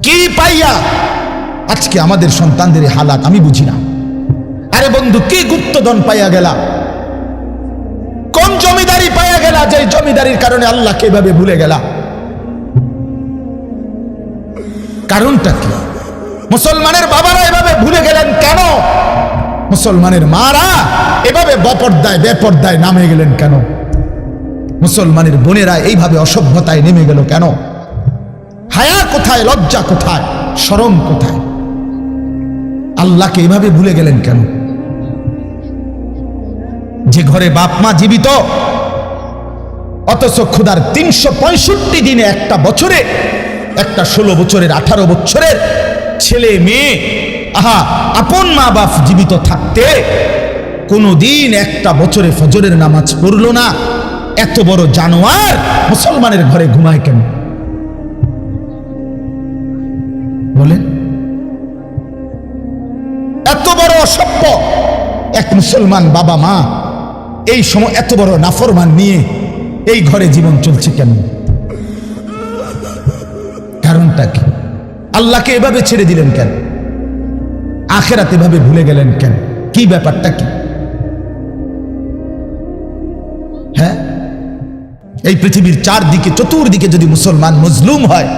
কি পাইয়া? আজকে আমাদের সন্তানদের হালাত আমি বুঝি না। আরে বন্ধু, কি গুপ্তধন পাইয়া গেলা? কোন জমিদারি পাইয়া গেলা যে জমিদারির কারণে আল্লাহকে এভাবে ভুলে গেলা? কারণটা কি? মুসলমানের বাবারা এভাবে ভুলে গেলেন কেন? মুসলমানের মারা এভাবে বপর্দায়, বেপর্দায় নামে গেলেন কেন? মুসলমানের বোনেরা এইভাবে অসভ্যতায় নেমে গেল কেন? হায়া কোথায়, লজ্জা কোথায়, শরম কোথায়? আল্লাহকে এভাবে ভুলে গেলেন কেন? যে ঘরে বাপ মা জীবিত, অথচ ক্ষুধার তিনশো পঁয়ষট্টি দিনে একটা বছরে, একটা ষোলো বছরের, আঠারো বছরের ছেলে মেয়ে, আহা, আপন মা বাপ জীবিত থাকতে কোনোদিন একটা বছরে ফজরের নামাজ পড়ল না। এত বড় জানোয়ার মুসলমানের ঘরে ঘুমায় কেন? বলেন। এত বড় অসভ্য এক মুসলমান বাবা মা এই সময় এত বড় নাফরমান নিয়ে এই ঘরে জীবন চলছে কেন? কারণটা কি? আল্লাহকে এভাবে ছেড়ে দিলেন কেন? আখেরাত এভাবে ভুলে গেলেন কেন? কি ব্যাপারটা কি? হ্যাঁ? এই পৃথিবীর চারদিকে, চতুর্দিকে যদি মুসলমান মজলুম হয়,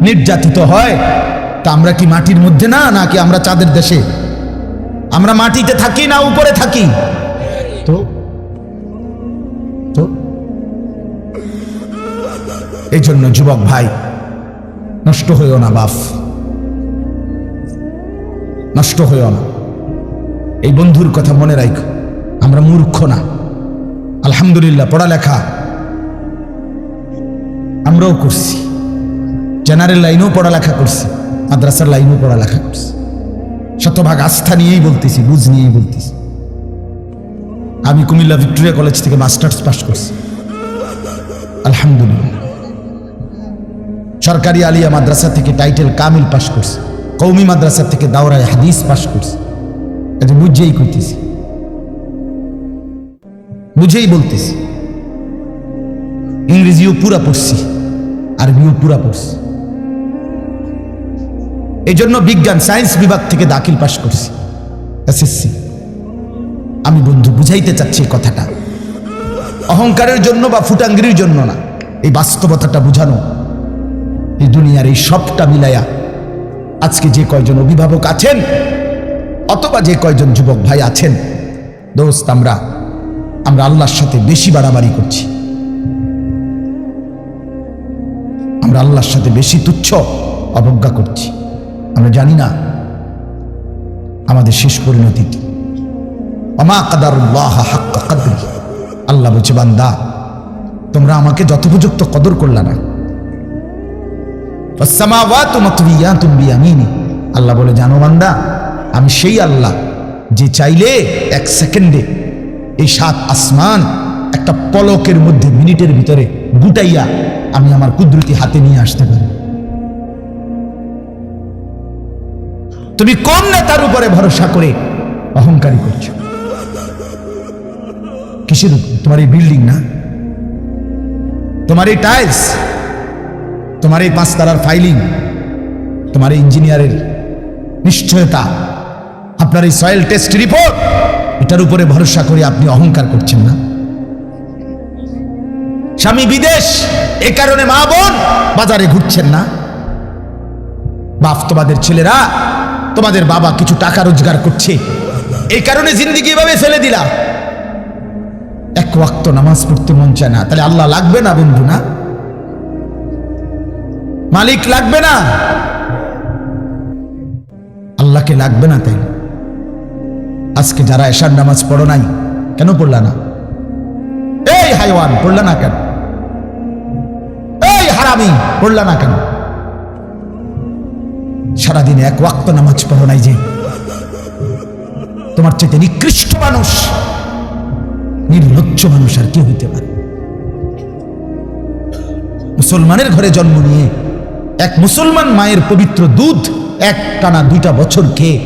নির্যাতিত হয় তা আমরা কি মাটির মধ্যে না, নাকি আমরা চাঁদের দেশে? আমরা মাটিতে থাকি না, উপরে থাকি? তো এই জন্য যুবক ভাই, নষ্ট হইও না বাপ। নষ্ট হইও না। এই বন্ধুর কথা মনে রাখো, আমরা মূর্খ না। আলহামদুলিল্লাহ, পড়ালেখা আমরাও করছি। জেনারেল লাইনেও পড়ালেখা করছি। মাদ্রাসার লাইনেও পড়ালেখা করছি। শতভাগ আস্থা নিয়েই বলতেছি, বুঝ নিয়েই বলতেছি। আমি কুমিল্লা ভিক্টোরিয়া কলেজ থেকে মাস্টার্স পাস করছি। আলহামদুলিল্লাহ। সরকারি আলিয়া মাদ্রাসা থেকে টাইটেল কামিল পাস করছি। কৌমি মাদ্রাসা থেকে দাওরায় হাদিস পাস করছি। এটা বুঝেই করতেছি বুঝেই বলতেছি। ইংরেজিও পুরা পড়ছি। আরবিও পুরা পড়ছি। এই জন্য বিজ্ঞান, সায়েন্স বিভাগ থেকে দাখিল পাশ করছি। এসএসসি। আমি বন্ধু, বুঝাইতে চাচ্ছি এই কথাটা। অহংকারের জন্য বা ফুটাঙ্গিরির জন্য না। এই বাস্তবতাটা বুঝানো। এই দুনিয়ার এই সবটা মিলাইয়া আজকে যে কয়জন অভিভাবক আছেন, অথবা যে কয়জন যুবক ভাই আছেন, দোস্ত, আমরা আমরা আল্লাহর সাথে বেশি বাড়াবাড়ি করছি। আমরা আল্লাহর সাথে বেশি তুচ্ছ অবজ্ঞা করছি। আমরা জানি না আমাদের শেষ পরিণতি কি। অমা কাদারুল্লাহ আল্লাহ বলছে, বান্দা, তোমরা আমাকে যথোপযুক্ত কদর করলা না। আল্লাহ বলে, জানো বান্দা, আমি সেই আল্লাহ যে চাইলে এক সেকেন্ডে এই সাত আসমান একটা পলকের মধ্যে মিনিটের ভিতরে গুটাইয়া আমি আমার কুদরতি হাতে নিয়ে আসতে পারি। তুমি কোন নেতার উপরে ভরসা করে অহংকারী করছ? কিসের তোমার এই বিল্ডিং না? তোমার এই টাইলস? তোমার এই পাঁচতলার ফাইলিং? তোমার এই ইঞ্জিনিয়ারের নিশ্চয়তা? আপনার এই সয়েল টেস্ট রিপোর্ট? এটার উপরে ভরসা করে আপনি অহংকার করছেন না? স্বামী বিদেশ, এ কারণে মা বোন বাজারে ঘুরছেন না? বাপ তোমাদের ছেলেরা তোমাদের বাবা কিছু টাকা রোজগার করছে। এই কারণে জিন্দিগি এভাবে ফেলে দিলা এক ওয়াক্ত নামাজ পড়তে মন চায় না। তাহলে আল্লাহ লাগবে না বন্ধু না? মালিক লাগবে না? আল্লাহকে লাগবে না তাই আজকে যারা এশার নামাজ পড়ো নাই, কেন পড়লা না? এই হাইওয়ান, পড়লা না কেন? এই হারামি, পড়লা না কেন? সারাদিনে এক ওয়াক্ত নামাজ পড়ো নাই যে। তোমার চাইতে নিকৃষ্ট মানুষ, নির্লজ্জ মানুষ আর কি হইতে পারে। মুসলমানের ঘরে জন্ম নিয়ে এক মুসলমান মায়ের পবিত্র দুধ এক টানা দুইটা বছর খেয়ে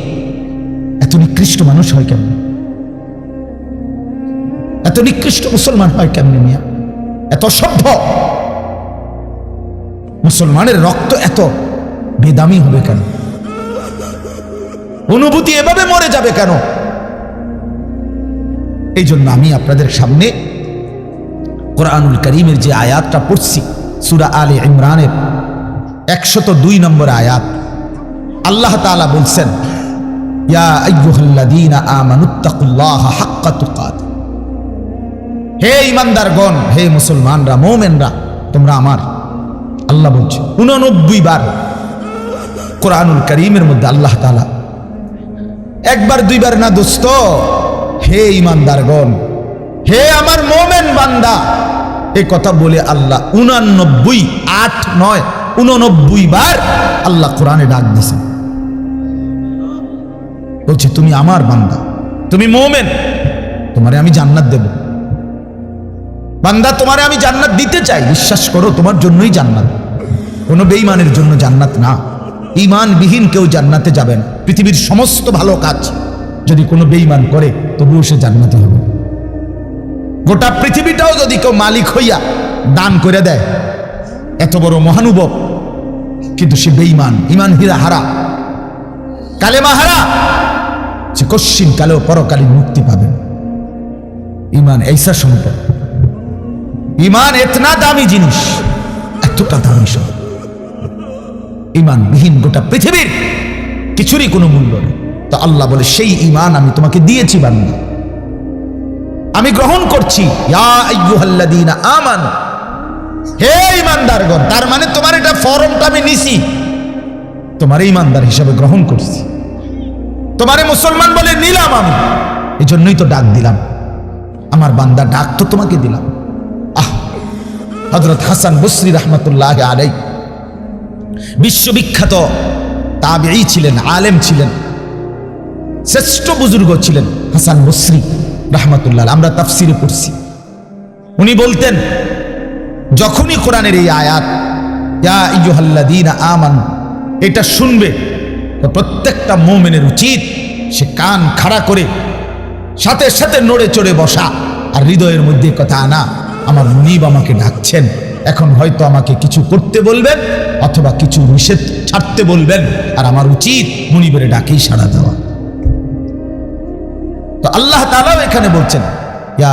এত নিকৃষ্ট মানুষ হয় কেমন? এত নিকৃষ্ট মুসলমান হয় কেমনে মিয়া? এত সভ্য মুসলমানের রক্ত এত বেদামি হবে কেন? অনুভূতি এভাবে মরে যাবে কেন? এই জন্য আমি আপনাদের সামনে কোরআনুল করিমের যে আয়াতটা পড়ছি, সুরা আলে ইমরানের একশত দুই নম্বর আয়াত, আল্লাহ তাআলা বলছেন হে ইমানদারগণ হে মুসলমানরা, মোমেনরা, তোমরা আমার, আল্লাহ বলছে, উননব্বই বার কোরআনুল করিমের মধ্যে আল্লাহ তাআলা। একবার, দুইবার না দোস্ত, হে ইমানদারগণ হে আমার মোমেন বান্দা এই কথা বলে আল্লাহ উনানব্বই, আট, নয়, উননব্বই বার আল্লাহ কোরআনে ডাক দিয়েছেন। বলছে, তুমি আমার বান্দা, তুমি মোমেন, তোমারে আমি জান্নাত দেব। বান্দা, তোমারে আমি জান্নাত দিতে চাই, বিশ্বাস করো, তোমার জন্যই জান্নাত। কোনো বেঈমানের জন্য জান্নাত না। ইমানবিহীন কেউ জান্নাতে যাবে না পৃথিবীর সমস্ত ভালো কাজ যদি কোনো বেঈমান করে, তবুও সে জান্নাতে হবে। গোটা পৃথিবীটাও যদি কেউ মালিক হইয়া দান করে দেয়, এত বড় মহানুভব। কিন্তু সে বেঈমান ইমান হীরা হারা। কালেমা হারা। সে কশ্চিন কালেও পরকালীন মুক্তি পাবেন। ইমান এইসা সম্পদ ইমান এতনা দামি জিনিস, এতটা দামি সব। ইমান বিহীন গোটা পৃথিবীর কিছুরই কোনো মূল্য নেই। তো আল্লাহ বলে, সেই ইমান আমি তোমাকে দিয়েছি বান্দা। আমি গ্রহণ করছি। আমানু। হে ইমানদারগণ তার মানে তোমার এটা ফরমটা আমি নিছি। তোমার ইমানদার হিসাবে গ্রহণ করছি। তোমারে মুসলমান বলে নিলাম আমি। এই জন্যই তো ডাক দিলাম। আমার বান্দা ডাক তো তোমাকে দিলাম। আহ হজরত হাসান বসরি রহমতুল্লাহ আলাই বিশ্ববিখ্যাত তাবেই ছিলেন, আলেম ছিলেন, শ্রেষ্ঠ বুজুর্গ ছিলেন হাসান বসরি রহমতুল্লাহ আমরা তাফসিরে পড়ছি। উনি বলতেন, যখনই কোরআনের এই আয়াত ইয়ুহাল্লাযীনা এটা শুনবে প্রত্যেকটা মোমেনের উচিত সে কান খাড়া করে সাথে সাথে নড়ে চড়ে বসা আর হৃদয়ের মধ্যে কথা আনা, আমার মুনিব আমাকে ডাকছেন। এখন হয়তো আমাকে কিছু করতে বলবেন অথবা কিছু নিষেধ ছাড়তে বলবেন, আর আমার উচিত মুনিবের ডাকেই সাড়া দেওয়া। তো আল্লাহ তাআলাও এখানে বলছেন, ইয়া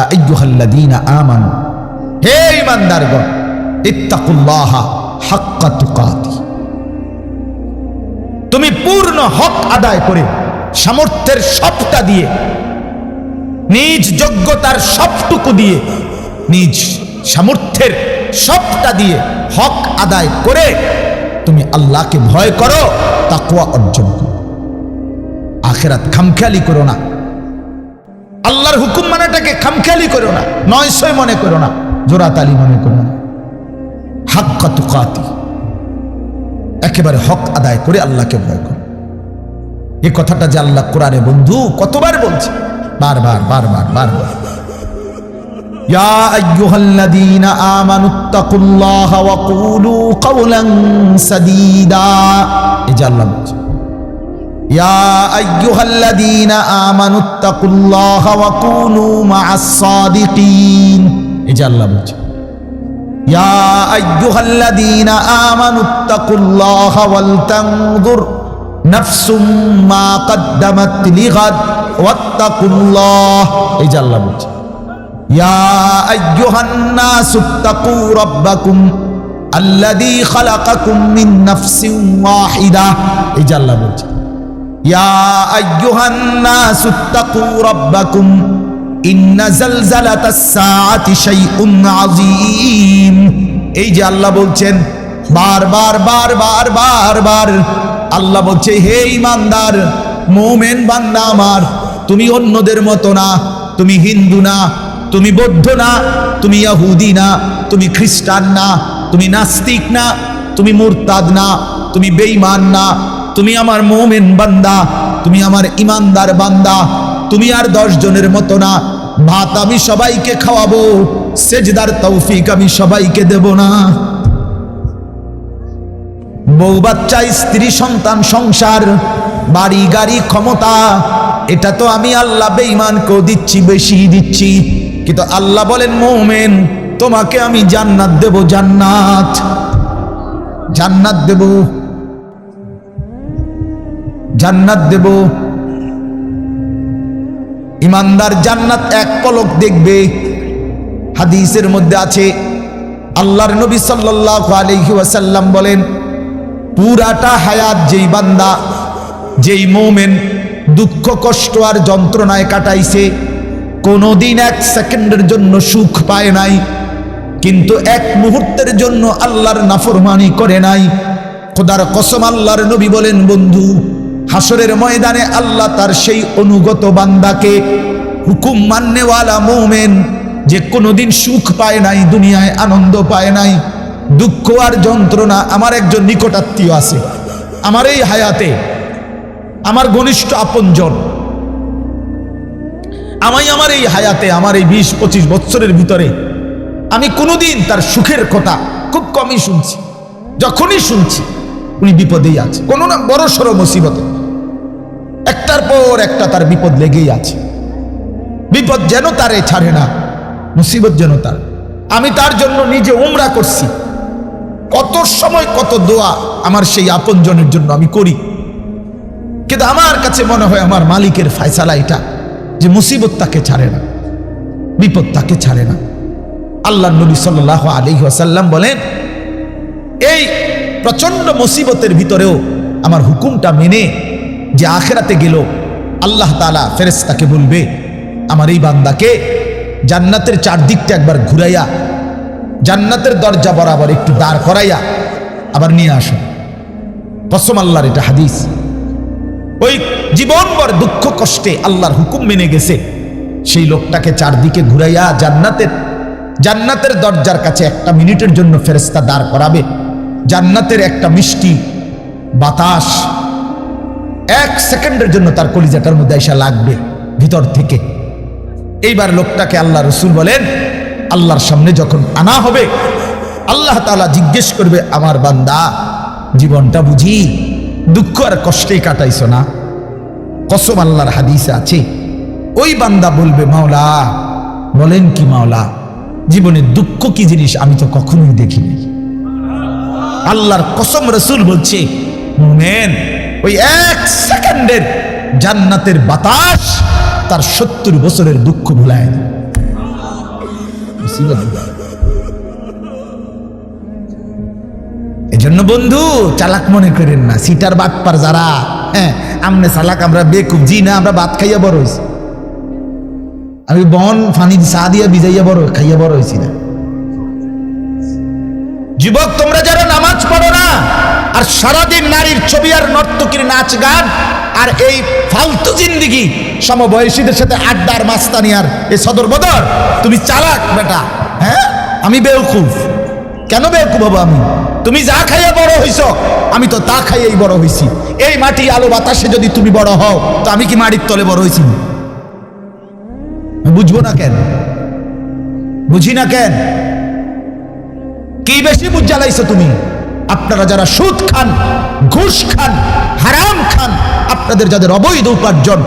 হে ইমানদারগণ তুমি পূর্ণ হক আদায় করে সামর্থ্যের সবটা দিয়ে, নিজ যোগ্যতার সবটুকু দিয়ে, নিজ সামর্থ্যের সবটা দিয়ে হক আদায় করে তুমি আল্লাহকে ভয় করো তাকুয়া অর্জন করো। আখেরাত খামখেয়ালি করো না। আল্লাহর হুকুম মানাটাকে খামখেয়ালি করো না, নয়শয় মনে করো না জোরাতালি মনে করো না। হাক্কা তুকাতি, একেবারে হক আদায় করে আল্লাহকে ভয় করো। এ কথাটা যে আল্লাহ কোরআনে বন্ধু কতবার বলছে? বারবার বারবার বারবার। يا أيها الذين آمنوا اتقوا الله وقولوا قولا سديدا إجالا يا أيها الذين آمنوا اتقوا الله وقولوا مع الصادقين إجالا يا أيها الذين آمنوا اتقوا الله ولتنظر نفس ما قدمت لغد واتقوا الله إجالا আল্লাহ বলছেন, বার বার বার বার বার বার আল্লাহ বলছে, হে ইমানদার মোমেন বান্না আমার, তুমি অন্যদের মতো না, তুমি হিন্দু না তুমি বৌদ্ধ না, তুমি ইয়াহুদি না, তুমি খ্রিস্টান না, তুমি নাস্তিক না, তুমি মুরতাদ না, তুমি বেঈমান না, তুমি আমার মোমেন বান্দা, তুমি আমার ইমানদার বান্দা, তুমি আর দশ জনের মতো না। ভাত আমি সবাইকে খাওয়াবো, সেজদার তৌফিক আমি সবাইকে দেব না। বউ বাচ্চা, স্ত্রী, সন্তান, সংসার, বাড়ি, গাড়ি, ক্ষমতা, এটা তো আমি আল্লাহ বেঈমানকেও দিচ্ছি বেশি দিচ্ছি। কিন্তু আল্লাহ বলেন, মোমেন, তোমাকে আমি জান্নাত দেব, জান্নাত। জান্নাত দেব। জান্নাত দেব। ইমানদার জান্নাত এক পলক দেখবে। হাদিসের মধ্যে আছে, আল্লাহর নবী আলাইহি ওয়াসাল্লাম বলেন, পুরাটা হায়াত যেই বান্দা, যেই মোমেন দুঃখ, কষ্ট আর যন্ত্রণায় কাটাইছে কোনোদিন এক সেকেন্ডের জন্য সুখ পায় নাই, কিন্তু এক মুহূর্তের জন্য আল্লাহর নাফরমানি করে নাই। খোদার কসম আল্লাহর নবী বলেন, বন্ধু হাসরের ময়দানে আল্লাহ তার সেই অনুগত বান্দাকে হুকুম মান্যওয়ালা মোমেন, যে কোনোদিন সুখ পায় নাই, দুনিয়ায় আনন্দ পায় নাই, দুঃখ আর যন্ত্রণা আমার একজন নিকটাত্মীয় আছে। আমার এই হায়াতে আমার ঘনিষ্ঠ আপনজন আমি আমার এই হায়াতে, আমার এই বিশ, পঁচিশ বছরের ভিতরে আমি কোনোদিন তার সুখের কথা খুব কমই শুনছি, যখনই শুনছি উনি বিপদেই আছে, কোনো না বড় সড়ো মুসিবতে। একটার পর একটা তার বিপদ লেগেই আছে। বিপদ যেন তারে ছাড়ে না, মুসিবত যেন তার। আমি তার জন্য নিজে উমরা করছি। কত সময় কত দোয়া আমার সেই আপনজনের জন্য আমি করি। কিন্তু আমার কাছে মনে হয় আমার মালিকের ফায়সালা এটা। যে মুসিবত তাকে ছাড়ে না, বিপদ তাকে ছাড়ে না। আল্লাহ নবী সাল্লাহ আলী আসাল্লাম বলেন, এই প্রচণ্ড মুসিবতের ভিতরেও আমার হুকুমটা মেনে যে আখেরাতে গেল, আল্লাহ তালা ফেরেস তাকে বলবে, আমার এই বান্দাকে জান্নাতের চারদিকটা একবার ঘুরাইয়া, জান্নাতের দরজা বরাবর একটু দাঁড় করাইয়া আবার নিয়ে আসুন কসম আল্লাহর এটা হাদিস। ওই জীবনভর দুঃখ কষ্টে আল্লাহর হুকুম মেনে গেছে। সেই লোকটাকে চারদিকে ঘুরাইয়া জান্নাতের জান্নাতের দরজার কাছে একটা মিনিটের জন্য ফেরেস্তা দাঁড় করাবে। জান্নাতের একটা মিষ্টি বাতাস এক সেকেন্ডের জন্য তার কলিজাটার মধ্যে এসা লাগবে ভিতর থেকে। এইবার লোকটাকে আল্লাহ রসুল বলেন, আল্লাহর সামনে যখন আনা হবে, আল্লাহ তাআলা জিজ্ঞেস করবে, আমার বান্দা, জীবনটা বুঝি? দুঃখ আর কষ্টেই কাটাইছো না? কসম আল্লাহর হাদিসে আছে, ওই বান্দা বলবে, মাওলা, বলেন কি মাওলা, জীবনে দুঃখ কি জিনিস আমি তো কখনোই দেখিনি। আল্লাহর কসম রসুল বলছে, মোমেন, ওই এক সেকেন্ডের জান্নাতের বাতাস তার সত্তর বছরের দুঃখ ভুলায় এজন্য বন্ধু, চালাক মনে করেন না। সিটার বাটপার যারা হ্যাঁ আমনে চালাক, আমরা বেকুব, জি না, আমরা ভাত খাইয়া বড় হয়েছি আমি বন, ফানি, চা দিয়া ভিজাইয়া বড়, খাইয়া বড় হয়েছি না। যুবক, তোমরা যারা নামাজ পড়ো না, আর সারাদিন নারীর ছবি আর নর্তকীর নাচ গান, আর এই ফালতু জিন্দিগি সমবয়সীদের সাথে আড্ডার মাস্তানি আর এই সদর বদর, তুমি চালাক বেটা হ্যাঁ? আমি বেউকুফ। কেন বেউকুফ হব আমি? তুমি যা খাইয়া বড় হইছ, আমি তো তা খাইয়েই বড় হইছি। এই মাটি আলো বাতাসে যদি তুমি বড় হও, তো আমি কি মাটির তলে বড় হইছি? বুঝব না কেন? বুঝি না কেন? কি বেশি বুঝ জ্বালাইছো তুমি? আপনারা যারা সুদ খান, ঘুষ খান, হারাম খান, আপনাদের যাদের অবৈধ উপার্জন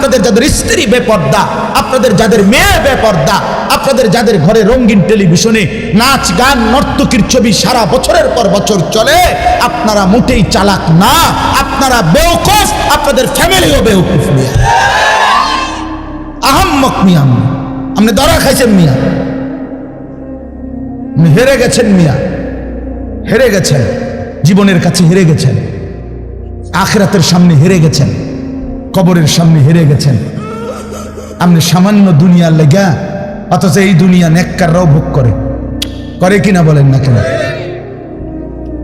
আপনাদের যাদের স্ত্রী বেপর্দা, আপনাদের যাদের মেয়ে বেপর্দা, আপনাদের যাদের ঘরে রঙিন টেলিভিশনে নাচ, গান, নর্তকীর ছবি সারা বছরের পর বছর চলে, আপনারা মোটেই চালাক না, আপনারা বেউকুফ আপনাদের ফ্যামিলিও বেউকুফ মিয়া। আহাম্মক মিয়া আপনি। দরা খাইছেন মিয়া। হেরে গেছেন মিয়া। হেরে গেছেন। জীবনের কাছে হেরে গেছেন। আখরাতের সামনে হেরে গেছেন। কবরের সামনে হেরে গেছেন। আপনি সামান্য দুনিয়ার লেগা, অথচ এই দুনিয়া নেককাররাও ভোগ করে। করে কিনা বলেন না কেন?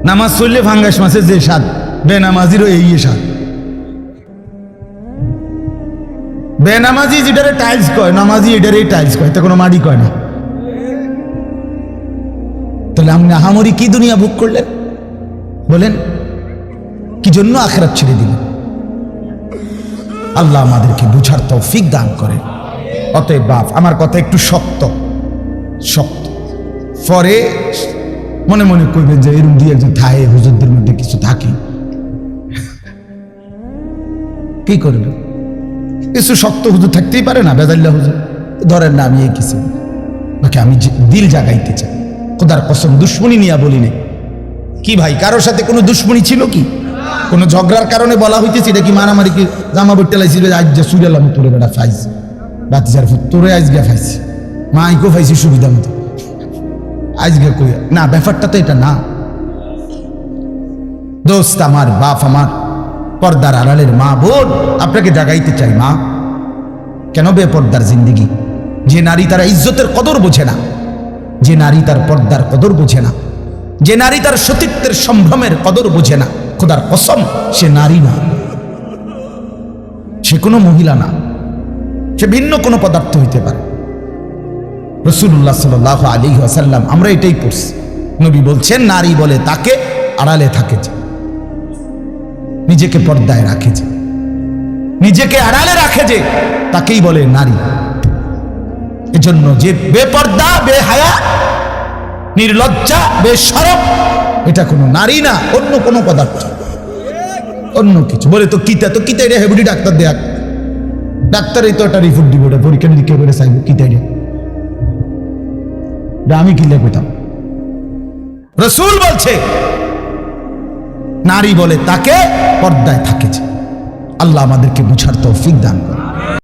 নামাজ চললে ভাঙ্গাস মাসে যে স্বাদ, বেনামাজিরও এই স্বাদ। বেনামাজি যেটারে টাইলস কয়, নামাজি এটারে টাইলস কয় তা কোনো মাটি কয় না। তাহলে আপনি আহামরি কি দুনিয়া ভোগ করলেন? বলেন, কি জন্য আখেরাত ছেড়ে দিলেন? আল্লাহ আমাদেরকে বুঝার তৌফিক দান করেন অতএব বাপ, আমার কথা একটু শক্ত। শক্ত। পরে মনে মনে কইবেন যে এরম দিয়ে একজন থাহে হুজুরদের মধ্যে কিছু থাকে। কি করবেন কিছু শক্ত হুজুর থাকতেই পারে না, বেজাল্লা হুজুর। ধরেন না, আমি এই কিছু। বাকি আমি দিল জাগাইতে চাই। খোদার কসম, দুশ্মনী নিয়ে বলি নাই। কি ভাই, কারোর সাথে কোনো দুশ্মনী ছিল কি? কোনো ঝগড়ার কারণে বলা হইতেছে, এটা কি মারামারি কি জামা বইতে লাইছিল আজ যে সুরেলাম তোরে বেটা ফাইছি। রাতে যার তোরে আজ গিয়া ফাইছি। মা আইকো ফাইছি সুবিধা মতো। আজ গিয়া কই? না, ব্যাপারটা তো এটা না। দোস্ত আমার, বাপ আমার, পর্দার আড়ালের মা বোন, আপনাকে জাগাইতে চাই মা। কেন বেপর্দার জিন্দিগি? যে নারী তারা ইজ্জতের কদর বোঝে না। যে নারী তার পর্দার কদর বোঝে না। যে নারী তার সতীত্বের সম্ভ্রমের কদর বোঝে না। খোদার কসম, সে নারী না। সে কোনো মহিলা না। সে ভিন্ন কোনো পদার্থ হইতে পারে। রসুল্লাহ সাল আলী আসাল্লাম আমরা এটাই পড়ছি। নবী বলছেন, নারী বলে তাকে, আড়ালে থাকে যে। নিজেকে পর্দায় রাখে যে। নিজেকে আড়ালে রাখে যে, তাকেই বলে নারী। এজন্য যে বেপর্দা, বেহায়া, নির্লজ্জা বেসরব এটা কোনো নারী না, অন্য কোনো পদার্থ। অন্য কিছু। বলে তো কিতা তো কিতা রে, হেবুডি ডাক্তার দেখ ডাক্তারই তো একটা রিপোর্ট দিব ওটা পরীক্ষা নিরীক্ষা করে চাইব কিতা রে। আমি কিনলে পেতাম রসুল বলছে, নারী বলে তাকে পর্দায় থাকে আল্লাহ আমাদেরকে বুঝার তৌফিক দান করে